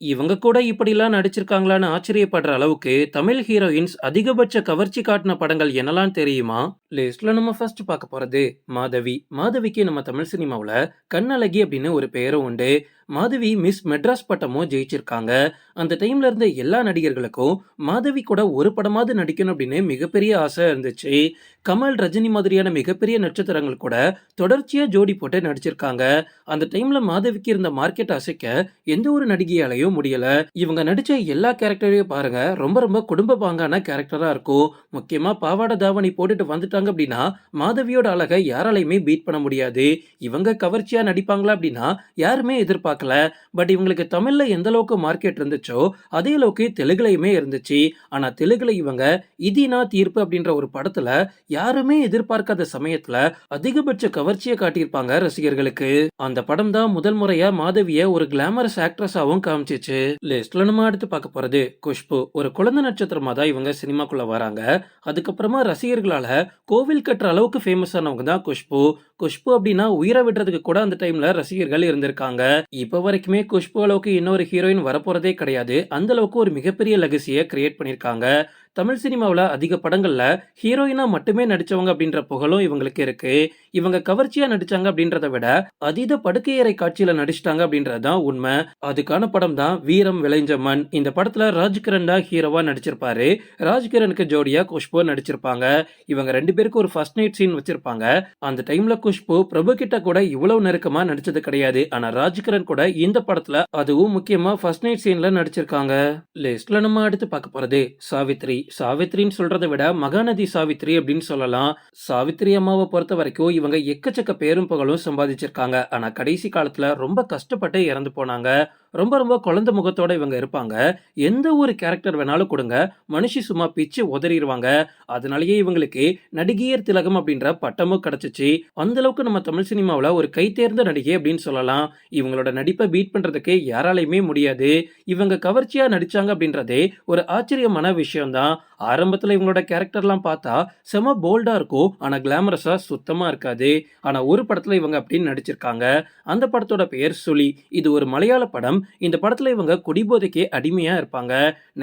இவங்க கூட இப்படிலாம் நடிச்சிருக்காங்களான்னு ஆச்சரியப்படுற அளவுக்கு தமிழ் ஹீரோயின்ஸ் அதிகபட்ச கவர்ச்சி காட்டின படங்கள் என்னலாம் தெரியுமா? லிஸ்ட்ல நம்ம ஃபர்ஸ்ட் பார்க்க போறது மாதவி. மாதவிக்கு நம்ம தமிழ் சினிமாவில் கண்ணழகி அப்படின்னு ஒரு பேரும் உண்டு. மாதவி மிஸ் மெட்ராஸ் பட்டமும் ஜெயிச்சிருக்காங்க. அந்த டைம்ல இருந்த எல்லா நடிகர்களுக்கும் மாதவி கூட ஒரு படமாவது நடிக்கணும் அப்படின்னு மிகப்பெரிய ஆசை இருந்துச்சு. கமல் ரஜினி மாதிரியான மிகப்பெரிய நட்சத்திரங்கள் கூட தொடர்ச்சியா ஜோடி போட்டு நடிச்சிருக்காங்க. அந்த டைம்ல மாதவிக்கு இருந்த மார்க்கெட் அசைக்க எந்த ஒரு நடிகையாலையும் முடியல. இவங்க நடிச்ச எல்லா கேரக்டரையும் பாருங்க ரொம்ப ரொம்ப குடும்ப பாங்கான கேரக்டரா இருக்கும். முக்கியமா பாவாடை தாவணி போட்டுட்டு வந்துட்டாங்க அப்படின்னா மாதவியோட அழகை யாராலையுமே பீட் பண்ண முடியாது. இவங்க கவர்ச்சியா நடிப்பாங்களா அப்படின்னா யாருமே எதிர்பார்க்க பார்க்கல. பட் இவங்களுக்கு தமிழ்ல எந்த அளவுக்கு மார்க்கெட் இருந்துச்சோ அதே அளவுக்கு தெலுங்குலையுமே இருந்துச்சு. ஆனா தெலுங்குல இவங்க இதினா தீர்ப்பு? அப்படின்ற ஒரு படத்துல யாருமே எதிர்பார்க்காத சமயத்துல அதிகபட்ச கவர்ச்சியை காட்டியிருப்பாங்க ரசிகர்களுக்கு. அந்த படம் தான் முதல் முறையா மாதவியை ஒரு கிளாமரஸ் ஆக்ட்ரஸாகவும் காமிச்சிச்சு. லிஸ்ட்ல நம்ம அடுத்து பார்க்க போறது குஷ்பு. ஒரு குழந்தை நட்சத்திரமா தான் இவங்க சினிமாக்குள்ள வராங்க. அதுக்கப்புறமா ரசிகர்களால கோவில் கட்டுற அளவுக்கு ஃபேமஸ் ஆனவங்க தான் குஷ்பு. குஷ்பு அப்படின்னா உயிரை விடுறதுக்கு கூட அந்த டைம்ல ரசிகர்கள் இருந்திருக்காங்க. இப்ப வரைக்குமே குஷ்பு அளவுக்கு இன்னொரு ஹீரோயின் வரப்போறதே கிடையாது. அந்த அளவுக்கு ஒரு மிகப்பெரிய லெகசியை கிரியேட் பண்ணிருக்காங்க தமிழ் சினிமாவில் அதிக படங்களில் ஹீரோயினா மட்டுமே நடிச்சவங்க அப்படின்ற புகழும் இவங்களுக்கு இருக்கு. இவங்க கவர்ச்சியாக நடித்தாங்க அப்படின்றத விட அதீத படுக்கையறை காட்சியில் நடிச்சிட்டாங்க அப்படின்றது தான் உண்மை. அதுக்கான படம் தான் வீரம் விளைஞ்ச மண். இந்த படத்தில் ராஜ்கிரண் தான் ஹீரோவாக நடிச்சிருப்பாரு. ராஜ்கிரனுக்கு ஜோடியாக குஷ்பு நடிச்சிருப்பாங்க. இவங்க ரெண்டு பேருக்கு ஒரு ஃபர்ஸ்ட் நைட் சீன் வச்சிருப்பாங்க. அந்த டைமில் குஷ்பு பிரபு கிட்ட கூட இவ்வளவு நெருக்கமா நடிச்சது கிடையாது. ஆனா ராஜ்கிரண் கூட இந்த படத்துல அதுவும் முக்கியமா ஃபர்ஸ்ட் நைட் சீன்ல நடிச்சிருக்காங்க. லிஸ்ட்ல நம்ம அடுத்து பார்க்க போறது சாவித்ரி. சாவித்ரின்னு சொல்றதை விட மகாநதி சாவித்ரி அப்படின்னு சொல்லலாம். சாவித்ரி அம்மாவை பொறுத்த வரைக்கும் இவங்க எக்கச்சக்க பேரும் புகழும் சம்பாதிச்சிருக்காங்க. ஆனா கடைசி காலத்துல ரொம்ப கஷ்டப்பட்டு இறந்து போனாங்க. ரொம்ப ரொம்ப குழந்தை முகத்தோட இவங்க இருப்பாங்க. எந்த ஒரு கேரக்டர் வேணாலும் கொடுங்க. மனுஷி சும்மா பிச்சு உதறிடுவாங்க அதனாலயே இவங்களுக்கு நடிகையர் திலகம் அப்படின்ற பட்டமும் கிடைச்சிச்சு. அந்த அளவுக்கு நம்ம தமிழ் சினிமாவில் ஒரு கை தேர்ந்த நடிகை அப்படின்னு சொல்லலாம். இவங்களோட நடிப்பை பீட் பண்றதுக்கு யாராலையுமே முடியாது. இவங்க கவர்ச்சியா நடிச்சாங்க அப்படின்றதே ஒரு ஆச்சரியமான விஷயம்தான். ஆரம்பத்தில் இவங்களோட கேரக்டர்லாம் பார்த்தா செம போல்டாக இருக்கும். ஆனால் கிளாமரஸாக சுத்தமாக இருக்காது. ஆனால் ஒரு படத்தில் இவங்க அப்படின்னு நடிச்சிருக்காங்க. அந்த படத்தோட பெயர் சுழி. இது ஒரு மலையாள படம். இந்த படத்தில் இவங்க குடிபோதைக்கே அடிமையாக இருப்பாங்க.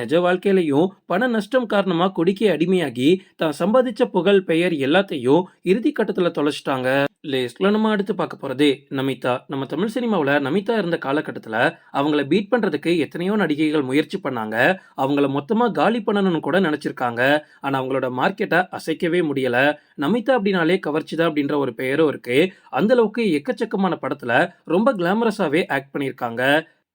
நிஜ வாழ்க்கையிலையும் பண நஷ்டம் காரணமாக குடிக்கே அடிமையாகி தான் சம்பாதிச்ச புகழ் பெயர் எல்லாத்தையும் இறுதி கட்டத்தில் தொலைச்சிட்டாங்க. லிஸ்ட்ல நம்ம அடுத்து பார்க்க போறது நமிதா. நம்ம தமிழ் சினிமாவில் நமிதா இருந்த காலகட்டத்தில் அவங்கள பீட் பண்றதுக்கு எத்தனையோ நடிகைகள் முயற்சி பண்ணாங்க. அவங்கள மொத்தமாக காலி பண்ணணும்னு கூட நினைச்சிருக்காங்க. ஆனால் அவங்களோட மார்க்கெட்டை அசைக்கவே முடியல. நமிதா அப்படின்னாலே கவர்ச்சிதா அப்படின்ற ஒரு பெயரும் இருக்கு. அந்த அளவுக்கு எக்கச்சக்கமான படத்துல ரொம்ப கிளாமரஸாவே ஆக்ட் பண்ணியிருக்காங்க.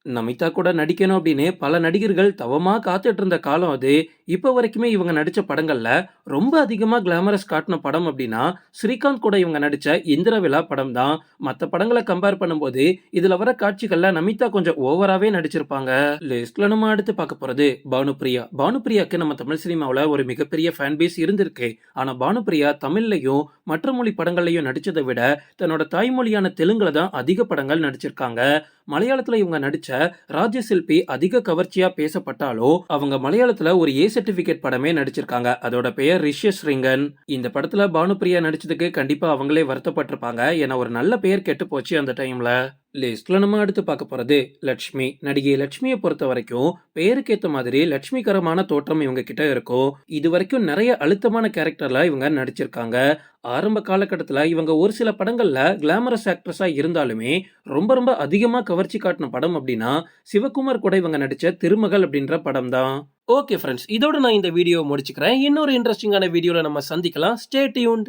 நமிதா கூட நடிக்கணும் அப்படின்னு பல நடிகர்கள் தவமாக காத்துட்டு இருந்த காலம் அது. இப்போ வரைக்குமே இவங்க நடித்த படங்களில் ரொம்ப அதிகமாக கிளாமரஸ் காட்டின படம் அப்படின்னா ஸ்ரீகாந்த் கூட இவங்க நடித்த இந்திர விழா படம் தான் மற்ற படங்களை கம்பேர் பண்ணும்போது இதில் வர காட்சிகளில் நமிதா கொஞ்சம் ஓவராகவே நடிச்சிருப்பாங்க. லிஸ்ட்ல நம்ம அடுத்து பார்க்க போகிறது பானுப்பிரியா பானுப்பிரியாக்கு நம்ம தமிழ் சினிமாவில் ஒரு மிகப்பெரிய ஃபேன் பேஸ் இருந்திருக்கு. ஆனால் பானுப்பிரியா தமிழ்லையும் மற்ற மொழி படங்கள்லையும் நடித்ததை விட தன்னோட தாய்மொழியான தெலுங்குல தான் அதிக படங்கள் நடிச்சிருக்காங்க. மலையாளத்துல இவங்க நடிச்ச ராஜ்யசில்பி அதிக கவர்ச்சியா பேசப்பட்டாலோ அவங்க மலையாளத்துல ஒரு ஏ சர்டிபிகேட் படமே நடிச்சிருக்காங்க. அதோட பெயர் ரிஷியஸ் ரிங்கன் இந்த படத்துல பானுப்பிரியா நடிச்சதுக்கு கண்டிப்பா அவங்களே வருத்தப்பட்டிருப்பாங்க. ஏன்னா ஒரு நல்ல பெயர் கெட்டு போச்சு அந்த டைம்ல. லிஸ்ட்ல நம்ம அடுத்து பார்க்க போறது லட்சுமி. நடிகை லட்சுமியை பொறுத்த வரைக்கும் பெயருக்கு ஏத்த மாதிரி லட்சுமிகரமான தோற்றம் இவங்க கிட்ட இருக்கும். இது வரைக்கும் நிறைய அழுத்தமான கேரக்டர்ல இவங்க நடிச்சிருக்காங்க. ஆரம்ப காலகட்டத்தில் இவங்க ஒரு சில படங்களில் கிளாமரஸ் ஆக்ட்ரஸாக இருந்தாலுமே ரொம்ப ரொம்ப அதிகமாக கவர்ச்சி காட்டின படம் அப்படின்னா சிவகுமார் கூட இவங்க நடித்த திருமகள் அப்படின்ற படம் தான். ஓகே ஃப்ரெண்ட்ஸ் இதோட நான் இந்த வீடியோ முடிச்சுக்கிறேன். இன்னொரு இன்ட்ரெஸ்டிங்கான வீடியோவில் நம்ம சந்திக்கலாம். Stay tuned